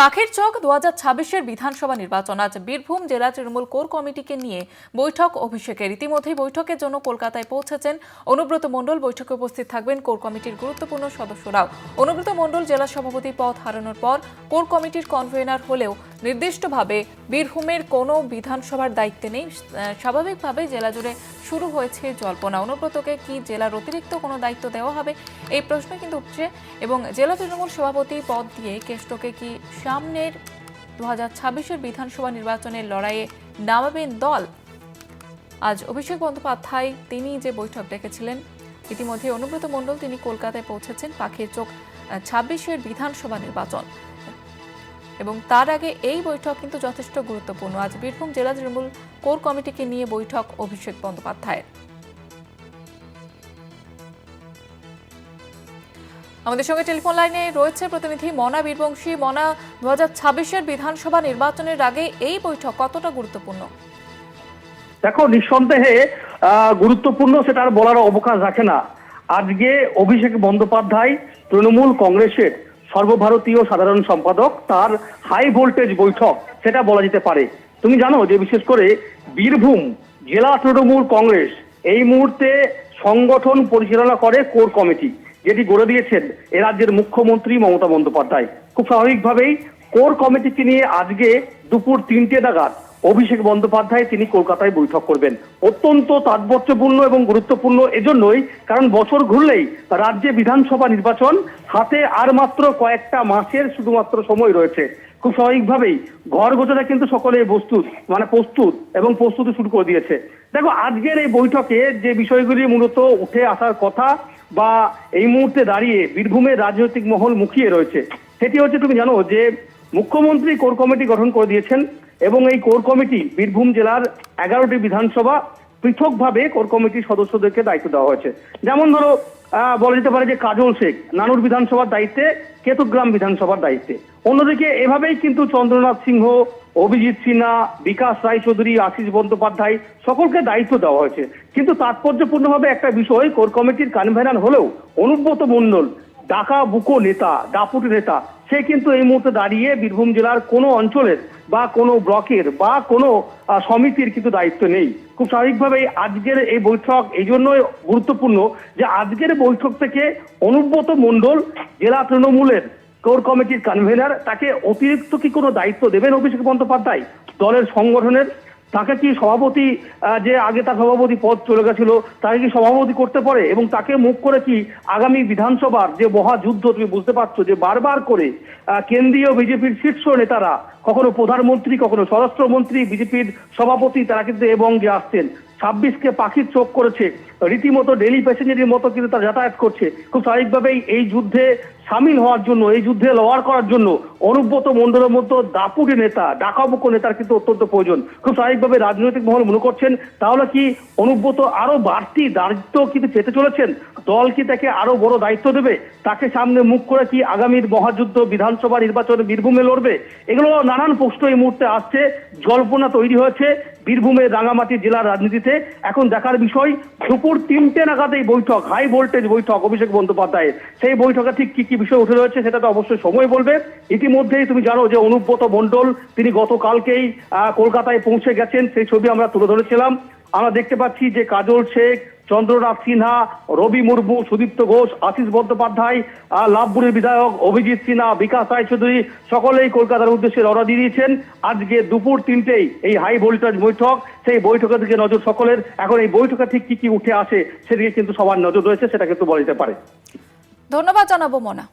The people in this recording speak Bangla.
পাখির চক দু হাজার বিধানসভা নির্বাচন। আজ বীরভূম জেলা তৃণমূল কোর কমিটিকে নিয়ে বৈঠক অভিষেকের। ইতিমধ্যেই বৈঠকের জন্য কলকাতায় পৌঁছেছেন অনুব্রত মণ্ডল। বৈঠকে উপস্থিত থাকবেন কোর কমিটির গুরুত্বপূর্ণ সদস্যরাও। অনুব্রত মণ্ডল জেলা সভাপতি পদ হারানোর পর কোর কমিটির কনভেনার হলেও নির্দিষ্টভাবে বীরভূমের কোনো বিধানসভার দায়িত্বে নেই। স্বাভাবিকভাবে জেলা জুড়ে শুরু হয়েছে জল্পনা। অনুব্রতকে কি জেলার অতিরিক্ত কোনো দায়িত্ব দেওয়া হবে? এই প্রশ্ন কিন্তু উঠছে। এবং জেলা তৃণমূল সভাপতি পদ দিয়ে কেষ্টকে কি সামনের দু হাজার ছাব্বিশের বিধানসভা নির্বাচনের লড়াইয়ে নামাবেন দল? আজ অভিষেক বন্দ্যোপাধ্যায় তিনি যে বৈঠক ডেকেছিলেন, ইতিমধ্যে অনুব্রত মণ্ডল তিনি কলকাতায় পৌঁছেছেন পাখির চোখ ছাব্বিশের বিধানসভা নির্বাচন। এবং তার আগে এই বৈঠক কিন্তু যথেষ্ট গুরুত্বপূর্ণ। আজ বীরভূম জেলা তৃণমূল কোর কমিটিকে নিয়ে বৈঠক, অভিষেক বন্দ্যোপাধ্যায়ের। আমাদের সঙ্গে টেলিফোন লাইনে রয়েছে প্রতিনিধি মনা বীরবংশী। মনা দু হাজার ছাব্বিশের বিধানসভা নির্বাচনের আগে এই বৈঠক কতটা গুরুত্বপূর্ণ? দেখো, নিঃসন্দেহে গুরুত্বপূর্ণ সেটা আর বলার অবকাশ রাখে না। আজকে অভিষেক বন্দ্যোপাধ্যায় তৃণমূল কংগ্রেসের সর্বভারতীয় সাধারণ সম্পাদক তার হাই ভোল্টেজ বৈঠক, সেটা বলা যেতে পারে। তুমি জানো যে বিশেষ করে বীরভূম জেলা তৃণমূল কংগ্রেস এই মুহূর্তে সংগঠন পরিচালনা করে কোর কমিটি, যেটি গড়ে দিয়েছেন এ রাজ্যের মুখ্যমন্ত্রী মমতা বন্দ্যোপাধ্যায়। খুব স্বাভাবিকভাবেই কোর কমিটিকে নিয়ে আজকে দুপুর তিনটে নাগাদ অভিষেক বন্দ্যোপাধ্যায় তিনি কলকাতায় বৈঠক করবেন। অত্যন্ত তাৎপর্যপূর্ণ এবং গুরুত্বপূর্ণ এজন্যই, কারণ বছর ঘুরলেই রাজ্যে বিধানসভা নির্বাচন হাতে আর মাত্র কয়েকটা মাসের শুধুমাত্র সময় রয়েছে। খুব স্বাভাবিকভাবেই ঘর গোছাতে কিন্তু সকলে প্রস্তুত মানে প্রস্তুত এবং প্রস্তুতি শুরু করে দিয়েছে। দেখো, আজকের এই বৈঠকে যে বিষয়গুলি মূলত উঠে আসার কথা বা এই মুহূর্তে দাঁড়িয়ে বীরভূমের রাজনৈতিক মহল মুখিয়ে রয়েছে, সেটি হচ্ছে তুমি জানো যে মুখ্যমন্ত্রী কোর কমিটি গঠন করে দিয়েছেন। এবং এই কোর কমিটি বীরভূম জেলার এগারোটি বিধানসভা পৃথকভাবে কোর কমিটির সদস্যদেরকে দায়িত্ব দেওয়া হয়েছে। যেমন ধরো বলা যেতে পারে যে কাজল শেখ, নানুর বিধানসভার দায়িত্বে, কেতুগ্রাম বিধানসভার দায়িত্বে। অন্যদিকে এভাবেই কিন্তু চন্দ্রনাথ সিংহ, অভিজিৎ সিনহা, বিকাশ রায়চৌধুরী, আশিস বন্দ্যোপাধ্যায় সকলকে দায়িত্ব দেওয়া হয়েছে। কিন্তু তাৎপর্যপূর্ণভাবে একটা বিষয়, কোর কমিটির কনভেনার হলেও অনুব্রত মণ্ডল ডাকা বুকো নেতা, ডাপুটি নেতা, সে কিন্তু এই মুহূর্তে দাঁড়িয়ে বীরভূম জেলার কোনো অঞ্চলের বা কোনো ব্লকের বা কোনো সমিতির কিন্তু দায়িত্ব নেই। খুব স্বাভাবিকভাবেই আজকের এই বৈঠক এই জন্যই গুরুত্বপূর্ণ যে আজকের বৈঠক থেকে অনুব্রত মণ্ডল, জেলা তৃণমূলের কোর কমিটির কনভেনার তাকে অতিরিক্ত কি কোনো দায়িত্ব দেবেন অভিষেক বন্দ্যোপাধ্যায়? দলের সংগঠনের, তাকে কি সভাপতি যে আগে তার সভাপতি পদ চলে গেছিল, তাকে কি সভাপতি করতে পারে? এবং তাকে মুখ করে কি আগামী বিধানসভার যে মহাযুদ্ধ তুমি বুঝতে পারছ যে বারবার করে কেন্দ্রীয় বিজেপির শীর্ষ নেতারা কখনো প্রধানমন্ত্রী, কখনো স্বরাষ্ট্রমন্ত্রী, বিজেপির সভাপতি, তারা কিন্তু এ বঙ্গে আসছেন। ছাব্বিশকে পাখির চোখ করেছে। রীতিমতো ডেলি প্যাসেঞ্জারের মতো কিন্তু তারা যাতায়াত করছে। খুব স্বাভাবিকভাবেই এই যুদ্ধে সামিল হওয়ার জন্য, এই যুদ্ধে লড়ার করার জন্য অনুব্রত মণ্ডলের মতো দাপুটি নেতা, ডাকাবুকো নেতার কিন্তু অত্যন্ত প্রয়োজন। খুব স্বাভাবিকভাবে রাজনৈতিক মহল মনে করছেন, তাহলে কি অনুব্রত আরও বাড়তি দায়িত্ব কিন্তু পেতে চলেছেন? দল কি তাকে আরও বড় দায়িত্ব দেবে? তাকে সামনে মুখ করে কি আগামীর মহাযুদ্ধ বিধানসভা নির্বাচনে বীরভূমে লড়বে? এগুলো নানান প্রশ্ন এই মুহূর্তে আসছে। জল্পনা তৈরি হয়েছে বীরভূমের রাঙামাটি জেলার রাজনীতিতে। এখন দেখার বিষয়, দুপুর তিনটে নাগাদ এই বৈঠক হাই ভোল্টেজ বৈঠক অভিষেক বন্দ্যোপাধ্যায়ের। সেই বৈঠকে ঠিক কি কি বিষয় উঠে রয়েছে সেটা তো অবশ্যই সময় বলবে। ইতিমধ্যেই তুমি জানো যে অনুব্রত মণ্ডল, তিনি গতকালকেই কলকাতায় পৌঁছে গেছেন। সেই ছবি আমরা তুলে ধরেছিলাম। আমরা দেখতে পাচ্ছি যে কাজল শেখ চন্দ্রনাথ সিনহা, রবি মুর্মু, সুদীপ্ত ঘোষ, আশিস বন্দ্যোপাধ্যায় লাভপুরের বিধায়ক অভিজিৎ সিনহা, বিকাশ রায়চৌধুরী সকলেই কলকাতার উদ্দেশ্যে রওনা দিয়ে দিয়েছেন। আজকে দুপুর তিনটেই এই হাই ভোল্টেজ বৈঠক, সেই বৈঠকের দিকে নজর সকলের। এখন এই বৈঠকে ঠিক কি কি উঠে আসে সেদিকে কিন্তু সবার নজর রয়েছে, সেটা কিন্তু বলা যেতে পারে। ধন্যবাদ জানাব মনা।